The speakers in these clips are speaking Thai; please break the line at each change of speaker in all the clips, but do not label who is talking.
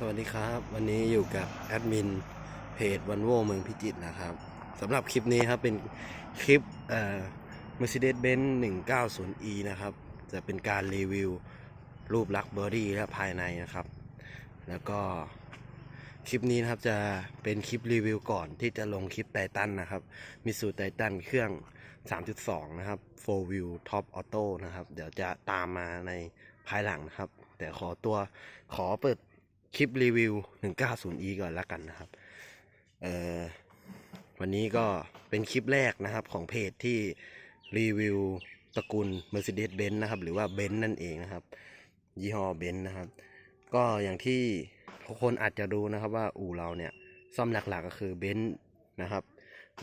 สวัสดีครับ วันนี้อยู่กับแอดมินเพจวันโวเมืองพิจิตรนะครับสำหรับคลิปนี้ครับเป็นคลิปเอ่อ Mercedes-Benz 190e นะครับ จะเป็นการรีวิวรูปลักษณ์บอดี้และภายในนะครับ แล้วก็คลิปนี้นะครับจะเป็นคลิปรีวิวก่อนที่จะลงคลิปไททันนะครับมิสูไททันเครื่อง 3.2 นะครับ 4 wheel top auto นะครับ เดี๋ยวจะตามมาในภายหลังนะครับ แต่ขอตัวขอเปิด คลิปรีวิว 190e ก่อนละกันนะครับ เอ่อ วันนี้ก็เป็นคลิปแรกนะครับของเพจที่รีวิวตระกูล Mercedes-Benz นะครับ หรือว่า Benz นั่นเองนะครับ ยี่ห้อ Benz นะครับ ก็อย่างที่ทุกคนอาจจะรู้นะครับว่าอู่เราเนี่ย ซ่อมหลักๆก็คือ Benz นะครับ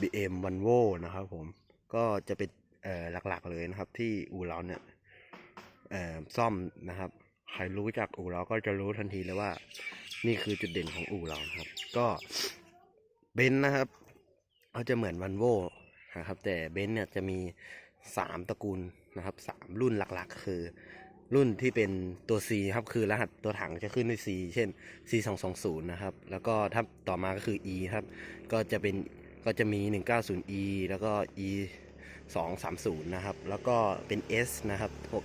BM v o l v o นะครับผม ก็จะเป็นหลักๆเลยนะครับ ที่อู่เราเนี่ยซ่อมนะครับ ใครรู้จักอู่เราก็จะรู้ทันทีเลยว่า นี่คือจุดเด่นของอู่เราครับ ก็เบนซ์นะครับเขาจะเหมือนวันโวนะครับ แต่เบนซ์เนี่ยจะมีสามตระกูลนะครับสามรุ่นหลักๆ คือ รุ่นที่เป็นตัว C ครับคือรหัสตัวถังจะขึ้นด้วย C เช่น C 2 2 0นะครับ แล้วก็ถ้าต่อมาก็คือ E ครับ ก็จะเป็นก็จะมี 190E แล้วก็ E 230นะครับ แล้วก็เป็น S นะครับพวก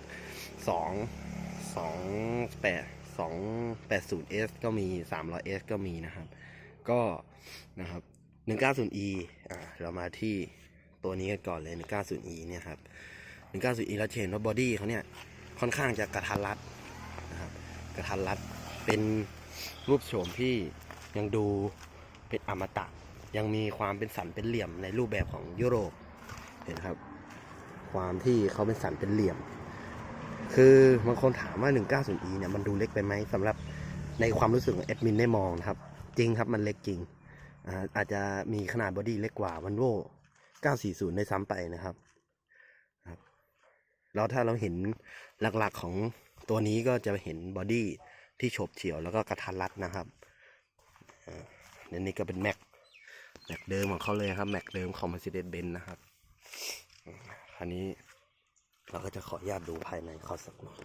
2 2 8 280S ก็มี 300S ก็มีนะครับ ก็นะครับ 190E อ่าเรามาที่ตัวนี้กันก่อนเลย 190E เนี่ยครับ 190E เราจะเห็นว่าบอดี้เขาเนี่ยค่อนข้างจะกระทันรัดนะครับกระทันรัดเป็นรูปโฉมที่ยังดูเป็นอมตะ ยังมีความเป็นสันเป็นเหลี่ยมในรูปแบบของยุโรปเห็นครับ ความที่เขาเป็นสันเป็นเหลี่ยม คือบางคนถามว่า 190e เนี่ยมันดูเล็กไปไหมสำหรับในความรู้สึกของแอดมินได้มองนะครับ จริงครับมันเล็กจริง อาจจะมีขนาดบอดี้เล็กกว่าวันโว940ในซ้ำไปนะครับแล้วถ้าเราเห็นหลักๆของตัวนี้ก็จะเห็นบอดี้ที่โฉบเฉี่ยวแล้วก็กระทันรัดนะครับอันนี้ก็เป็นแม็กแม็กเดิมของเขาเลยครับ แม็กเดิมของ Mercedes-Benz นะครับอันนี้ เราก็จะขออนุญาตดูภายในเขาสักหน่อย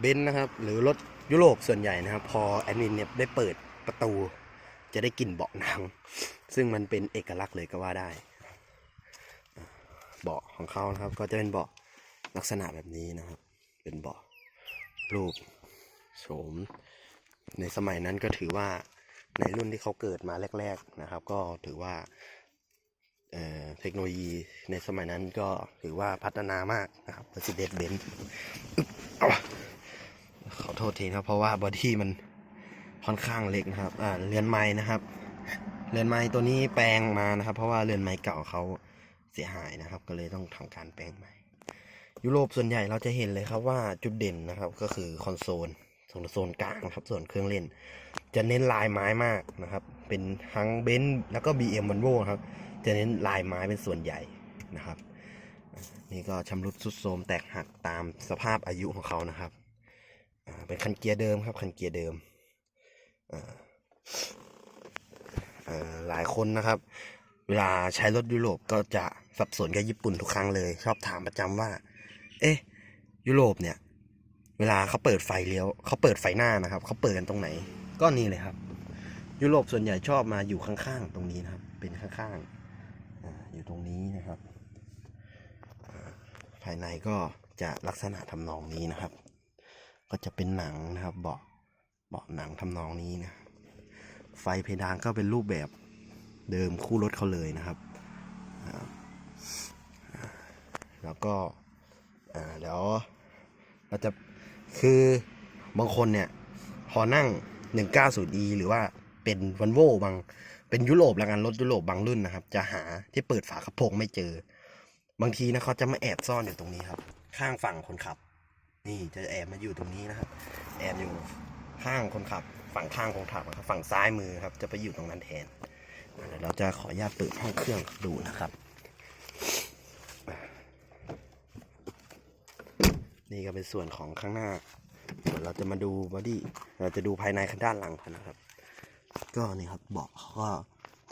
เบนซ์นะครับ หรือรถยุโรปส่วนใหญ่นะครับ พอแอดมินเนี่ยได้เปิดประตู จะได้กลิ่นเบาะหนัง ซึ่งมันเป็นเอกลักษณ์เลยก็ว่าได้ เบาะของเขานะครับ ก็จะเป็นเบาะลักษณะแบบนี้นะครับ เป็นเบาะรูปโฉม ในสมัยนั้นก็ถือว่าในรุ่นที่เขาเกิดมาแรก ๆนะครับ ก็ถือว่า เเทคโนโลยีในสมัยนั้นก็ถือว่าพัฒนามากนะครับ Mercedes Benz อึ๊บเอาขอโทษทีนะครับเพราะว่าบอดี้มันค่อนข้างเล็กนะครับเรือนไม้นะครับ เรือนไม้ตัวนี้แปลงมานะครับ เพราะว่าเรือนไม้เก่าเขาเสียหายนะครับ ก็เลยต้องทำการแปลงใหม่ ยุโรปส่วนใหญ่เราจะเห็นเลยครับว่าจุดเด่นนะครับ ก็คือคอนโซลส่วนโซนกลางนะครับ ส่วนเครื่องเล่น จะเน้นลายไม้มากนะครับ เป็นทั้งเบนซ์แล้วก็ BM v o l v o ครับ จะเน้นลายไม้เป็นส่วนใหญ่นะครับ นี่ก็ชำรุดทรุดโทรมแตกหักตามสภาพอายุของเขานะครับ เป็นคันเกียร์เดิมครับ คันเกียร์เดิม หลายคนนะครับ เวลาใช้รถยุโรปก็จะสับสนกับญี่ปุ่นทุกครั้งเลย ชอบถามประจำว่า เอ๊ะ ยุโรปเนี่ย เวลาเขาเปิดไฟเลี้ยวเขาเปิดไฟหน้านะครับ เขาเปิดกันตรงไหน ก็นี่เลยครับ ยุโรปส่วนใหญ่ชอบมาอยู่ข้างๆ ตรงนี้นะครับ เป็นข้างๆออยู่ตรงนี้นะครับ ภายในก็จะลักษณะทำนองนี้นะครับ ก็จะเป็นหนังนะครับเบาะเบาะหนังทำนองนี้นะ ไฟเพดานก็เป็นรูปแบบเดิมคู่รถเขาเลยนะครับ แล้วก็เดี๋ยวเราจะคือบางคนเนี่ยพอนั่ง 190e หรือว่า เป็นวันโวบางเป็นยุโรปแล้วกันรถยุโรปบางรุ่นนะครับ จะหาที่เปิดฝากระโปรงไม่เจอ บางทีนะเขาจะมาแอบซ่อนอยู่ตรงนี้ครับ ข้างฝั่งคนขับ นี่จะแอบมาอยู่ตรงนี้นะครับ แอบอยู่ข้างคนขับ ฝั่งข้างคนขับนะครับฝั่งซ้ายมือครับ จะไปอยู่ตรงนั้นแทนเดี๋ยวเราจะขออนุญาตเปิดห้องเครื่องดูนะครับ นี่ก็เป็นส่วนของข้างหน้าส่วเราจะมาดูบอดี้เราจะดูภายในข้างด้านหลังนะครับ ก็นี่ครับเบาะเขาก็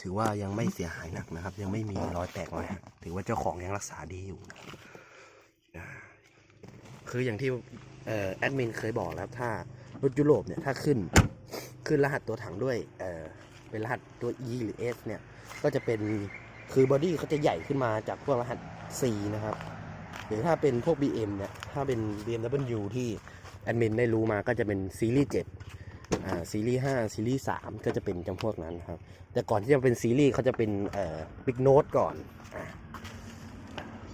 ถือว่ายังไม่เสียหายหนักนะครับ ยังไม่มีรอยแตกรอยถือว่าเจ้าของยังรักษาดีอยู่นะคืออย่างที่แอดมินเคยบอกแล้วถ้ารถยุโรปเนี่ยถ้าขึ้นขึ้นรหัสตัวถังด้วยเออเป็นรหัสตัว E หรือ S เนี่ยก็จะเป็นคือบอดี้เขาจะใหญ่ขึ้นมาจากพวกรหัส C นะครับ หรือถ้าเป็นพวก BM เนี่ยถ้าเป็น BMW ที่แอดมินได้รู้มาก็จะเป็นซีรีส์7 ซีรีส์5ซีรีส์3ก็จะเป็นจำพวกนั้นครับ แต่ก่อนที่จะเป็นซีรีส์เขาจะเป็นบิ๊กโน้ตก่อนอ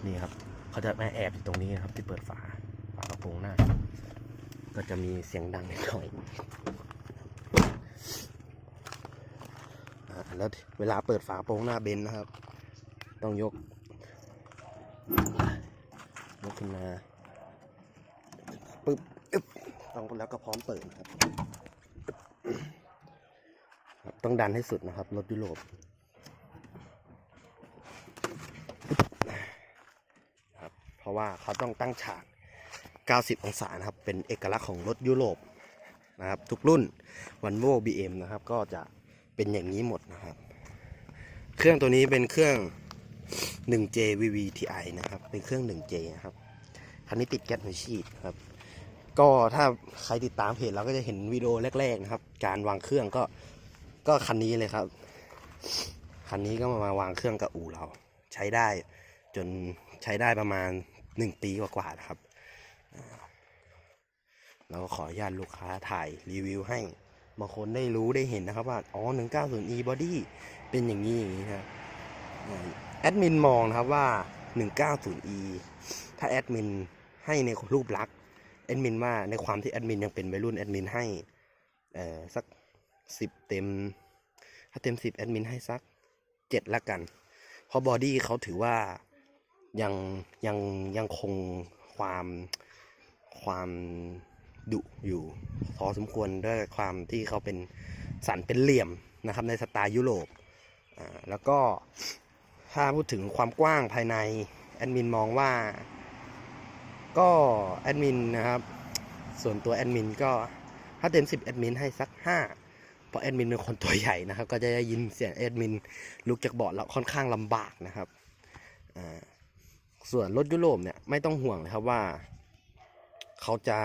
นี่ครับเขาจะมาแอบอยู่ตรงนี้นะครับที่เปิดฝาฝากระโปรงหน้า ก็จะมีเสียงดังนิดหน่อยอแล้วเวลาเปิดฝากระโปรงหน้าเบนนะครับ ต้องยกยกขึ้นมาปึ๊บต้องแล้วก็พร้อมเปิดครับ ต้องดันให้สุดนะครับ รถยุโรปครับเพราะว่าเขาต้องตั้งฉาก 90 องศานะครับ เป็นเอกลักษณ์ของรถยุโรปนะครับ ทุกรุ่นวันโว่ BM นะครับ ก็จะเป็นอย่างนี้หมดนะครับ เครื่องตัวนี้เป็นเครื่อง 1J VVTi นะครับ เป็นเครื่อง 1J นะครับคันนี้ติดแก๊สหัวฉีดครับ ก็ถ้าใครติดตามเพจเราก็จะเห็นวิดีโอแรก ๆ นะครับ การวางเครื่องก็ก็คันนี้เลยครับ คันนี้ก็มามาวางเครื่องกับอู่เรา ใช้ได้จนใช้ได้ประมาณ 1 ปีกว่าๆนะครับเราก็ขออนุญาตลูกค้าถ่ายรีวิวให้บางคนได้รู้ได้เห็นนะครับว่า อ๋อ 190e body เป็นอย่างนี้อย่างนี้ครับแอดมินมองนะครับว่า 190e ถ้าแอดมินให้ในรูปลักษณ์ แอดมินว่าในความที่แอดมินยังเป็นวัยรุ่นแอดมินให้เอ่อสัก10เต็ม ถ้าเต็ม10แอดมินให้สัก7ละกันเพราะบอดี้เขาถือว่ายังยังยังคงความความดุอยู่พอสมควรด้วยความที่เขาเป็นสันเป็นเหลี่ยมนะครับในสไตล์ยุโรปอ่าแล้วก็ถ้าพูดถึงความกว้างภายในแอดมินมองว่า ก็แอดมินนะครับ ส่วนตัวแอดมินก็ถ้าเต็ม 10แอดมินให้สัก 5 เพราะแอดมินเป็นคนตัวใหญ่นะครับ ก็จะได้ยินเสียงแอดมินลุกจากเบาะแล้วค่อนข้างลำบากนะครับส่วนรถยุโรปเนี่ยไม่ต้องห่วงเลยครับว่า เขาจะ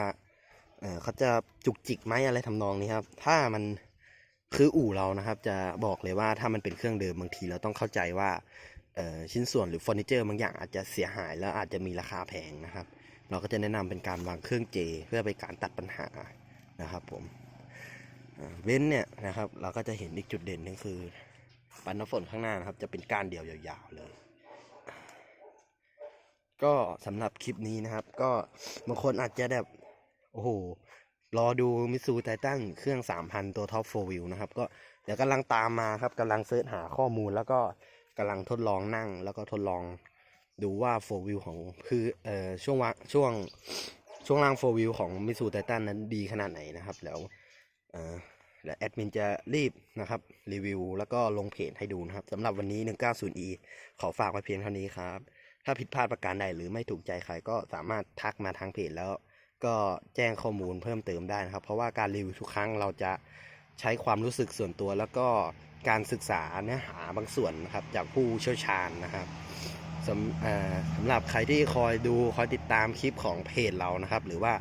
เเขาจะจุกจิกไหมอะไรทำนองนี้ครับ ถ้ามันคืออู่เรานะครับ จะบอกเลยว่าถ้ามันเป็นเครื่องเดิมบางทีเราต้องเข้าใจว่าชิ้นส่วนหรือเฟอร์นิเจอร์บางอย่างอาจจะเสียหายแล้วอาจจะมีราคาแพงนะครับ เราก็จะแนะนำเป็นการวางเครื่องเจ เพื่อเป็นการตัดปัญหานะครับผมเว้นเนี่ยนะครับ เราก็จะเห็นอีกจุดเด่นหนึงคือปันน้ำฝนข้างหน้านะครับ จะเป็นก้านเดียวยาวๆเลย ก็สำหรับคลิปนี้นะครับ ก็บางคนอาจจะแบบโอ้โหรอดูมิซูไททันเครื่อง 3,000 ตัวท็อป4วิวนะครับ ก็เดี๋ยวกำลังตามมาครับกำลังเสิร์ชหาข้อมูลแล้วก็กำลังทดลองนั่งแล้วก็ทดลอง ดูว่า4วิวของคือเอ่อช่วงวช่วงช่วงล่าง4วิวของมิซูไททันนั้นดีขนาดไหนนะครับ แล้วเอ่อและแอดมินจะรีบนะครับ รีวิว แล้วก็ลงเพจให้ดูนะครับสำหรับวันนี้ 190e ขอฝากไว้เพียงเท่านี้ครับ ถ้าผิดพลาดประการใดหรือไม่ถูกใจใครก็สามารถทักมาทางเพจแล้วก็แจ้งข้อมูลเพิ่มเติมได้นะครับ เพราะว่าการรีวิวทุกครั้งเราจะใช้ความรู้สึกส่วนตัวแล้วก็การศึกษาเนื้อหาบางส่วนนะครับจากผู้เชี่ยวชาญนะครับ สำสำหรับใครที่คอยดูคอยติดตามคลิปของเพจเรานะครับ หรือว่า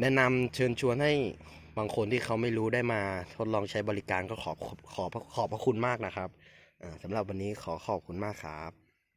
แนะนำเชิญชวนให้บางคนที่เขาไม่รู้ได้มาทดลองใช้บริการก็ขอขอขอขอบพระคุณมากนะครับสำหรับวันนี้ขอขอบคุณมากครับ